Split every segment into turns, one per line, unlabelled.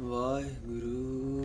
ਵਾਹਿਗੁਰੂ।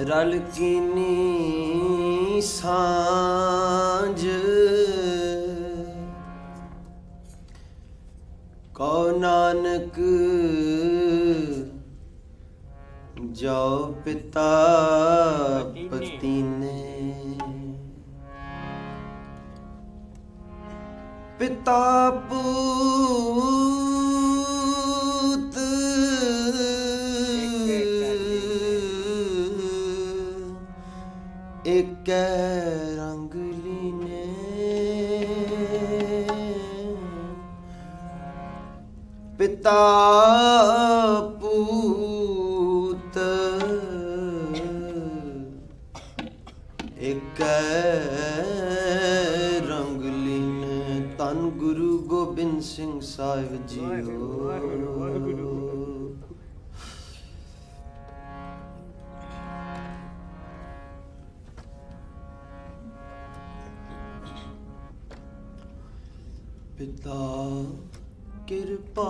ਰਲ ਕੀਨੀ ਸਾਂਝ। ਕਉ ਨਾਨਕ ਜੋ ਪਿਤਾ ਪਤੀਨੇ। ਪਿਤਾ ਪੂ ਕੈ ਰੰਗ ਲੀਨੇ। ਪਿਤਾ ਪੂਤ, ਇੱਕ ਰੰਗ ਲੀਨ। ਤਨ ਗੁਰੂ ਗੋਬਿੰਦ ਸਿੰਘ ਸਾਹਿਬ ਜੀ ਹੋ ਕਿਰਪਾਲ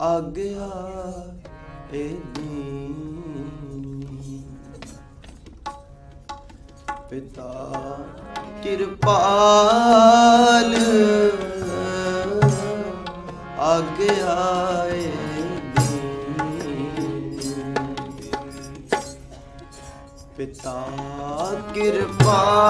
ਆਗਿਆ ਏ ਪਿਤਾ ਕਿਰਪਾਲ। ਆਗਿਆ ਪਿਤਾ ਕਿਰਪਾਲ।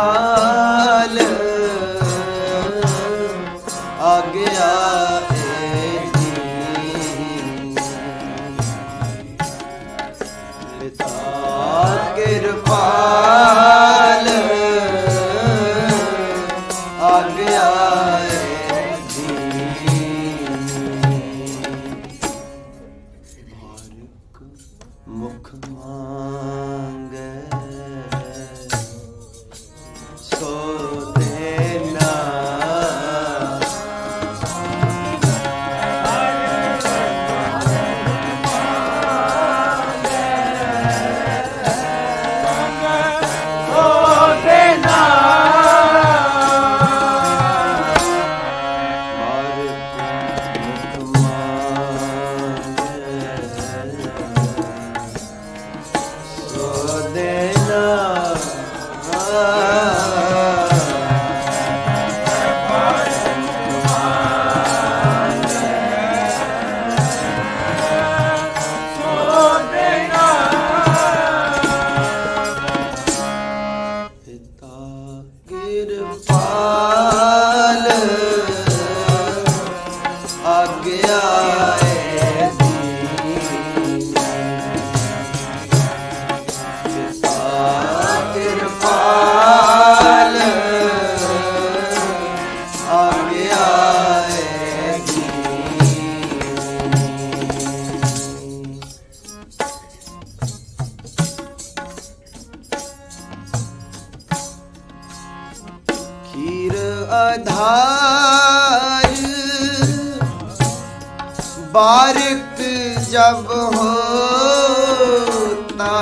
ਜਬ ਹੋਤਾ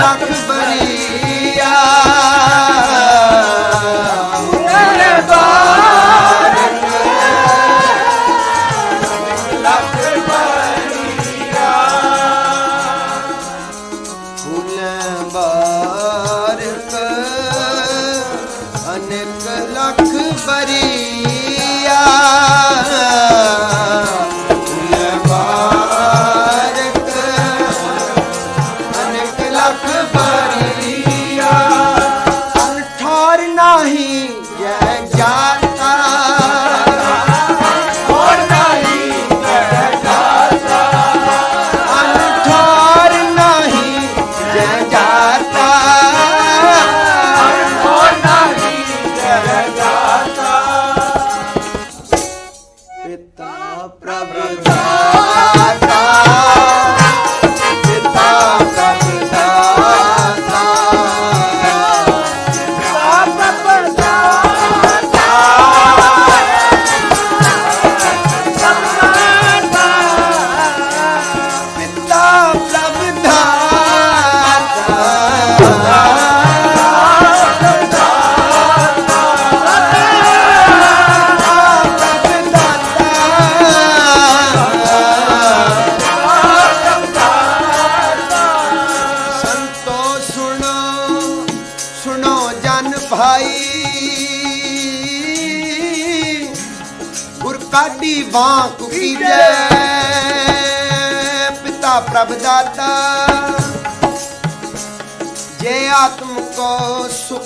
लख बड़ी ਪ੍ਰਭ ਦਾਤਾ। ਜੇ ਆਤਮ ਕੋ ਸੁਖ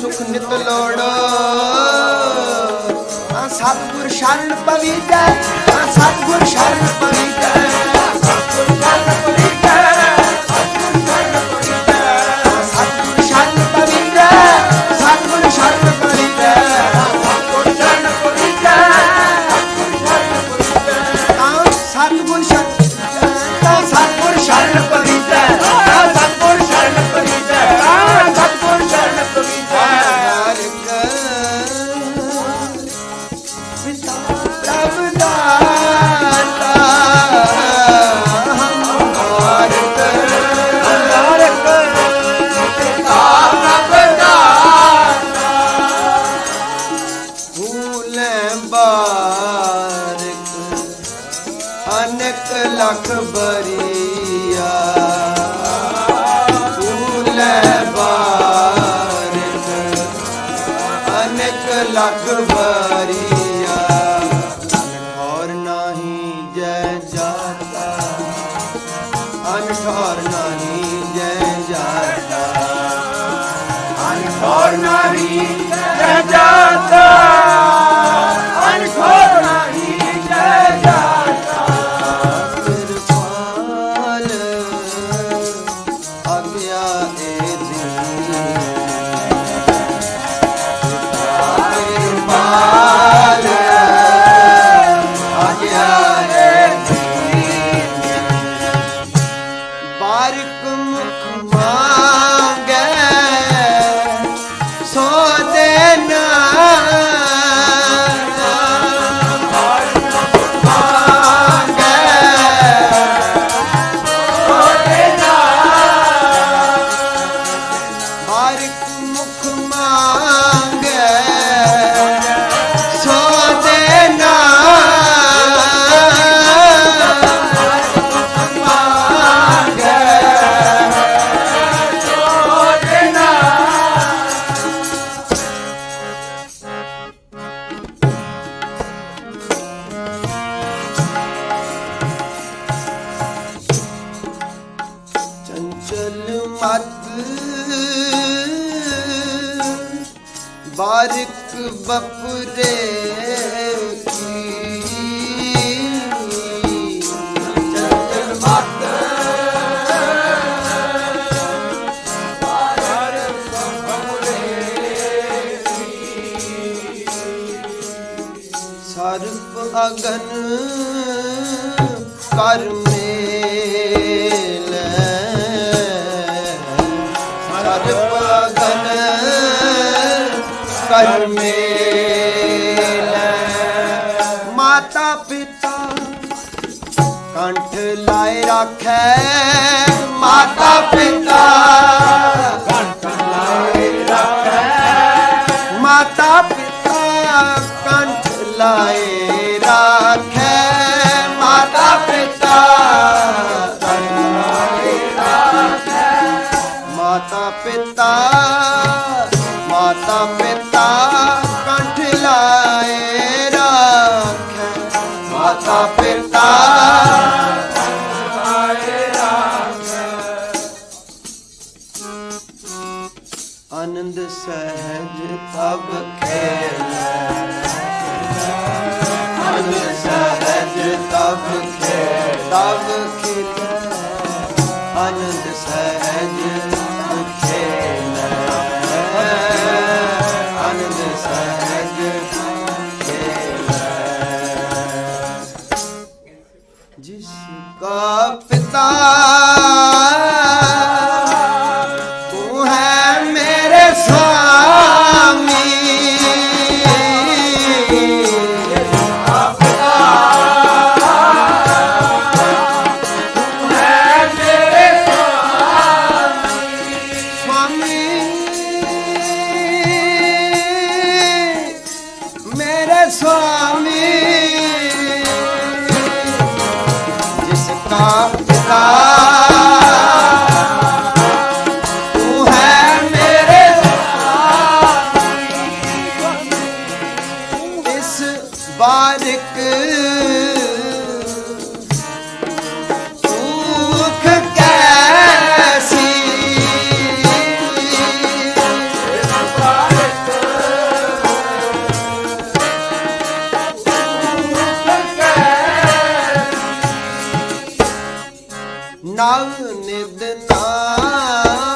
ਸੁਖ ਨਿਤ ਲੋੜੋ। ਆ ਸਤਗੁਰ ਸ਼ਰਨ ਪਵਿੱਤਰ ਆ ਸਤਗੁਰ ਸ਼ਰਨ ਪਵਿੱਤਰ। ਅਕਬਰੀਆ ਜੈ ਜਾਤਾ ਅਨਠੌਰ ਜੈ ਜਾਤਾ ਜਾਤਾ ਮਤ ਬਾਰਕ ਬਪਰੇ ਹਰ ਮੇਲੇ ਮਾਤਾ ਪਿਤਾ ਕੰਠ ਲਾਏ ਰੱਖੈ। ਮਾਤਾ ਪਿਤਾ ਸਭ ਖੇਰ स्वामी मेरे स्वामी जिसका पिता ਸਿਦਨਾ